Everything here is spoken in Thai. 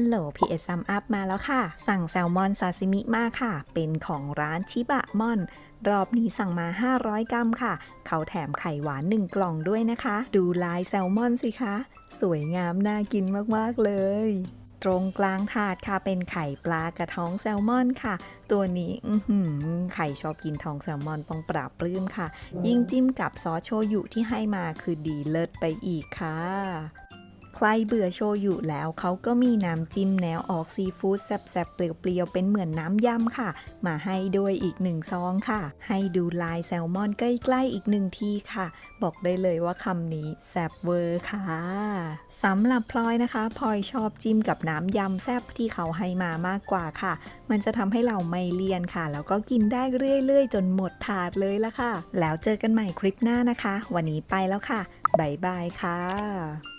ฮัลโหล PS Sum Up มาแล้วค่ะ สั่งแซลมอนซาซิมิมาค่ะ เป็นของร้านชิบะมอน รอบนี้สั่งมา 500 กรัมค่ะ เขาแถมไข่หวาน 1 กล่องด้วยนะคะ ดูลายแซลมอนสิคะ สวยงามน่ากินมาก ๆ เลย ตรงกลางถาดค่ะเป็นไข่ปลากระท้องแซลมอนค่ะ ตัวนี้อือหือไข่ชอบกินท้องแซลมอนต้องปราบปลื้มค่ะ ยิ่งจิ้มกับซอสโชยุที่ให้มาคือดีเลิศไปอีกค่ะ ใครเบื่อโชยุแล้วเขาก็มีน้ำจิ้มแนวออกซีฟู้ดแซ่บๆ เปรี้ยวๆ เป็นเหมือนน้ำยำค่ะ มาให้ด้วยอีกหนึ่งซองค่ะ ให้ดูลายแซลมอนใกล้ๆอีกหนึ่งทีค่ะ บอกได้เลยว่าคำนี้แซ่บเวอร์ค่ะสำหรับพลอยนะคะพลอยชอบจิ้มกับน้ำยำแซ่บที่เขาให้มามากกว่าค่ะ มันจะทำให้เราไม่เลี่ยนค่ะ แล้วก็กินได้เรื่อยๆ จนหมดถาดเลยละค่ะ แล้วเจอกันใหม่คลิปหน้านะคะ วันนี้ไปแล้วค่ะบ๊ายบายค่ะ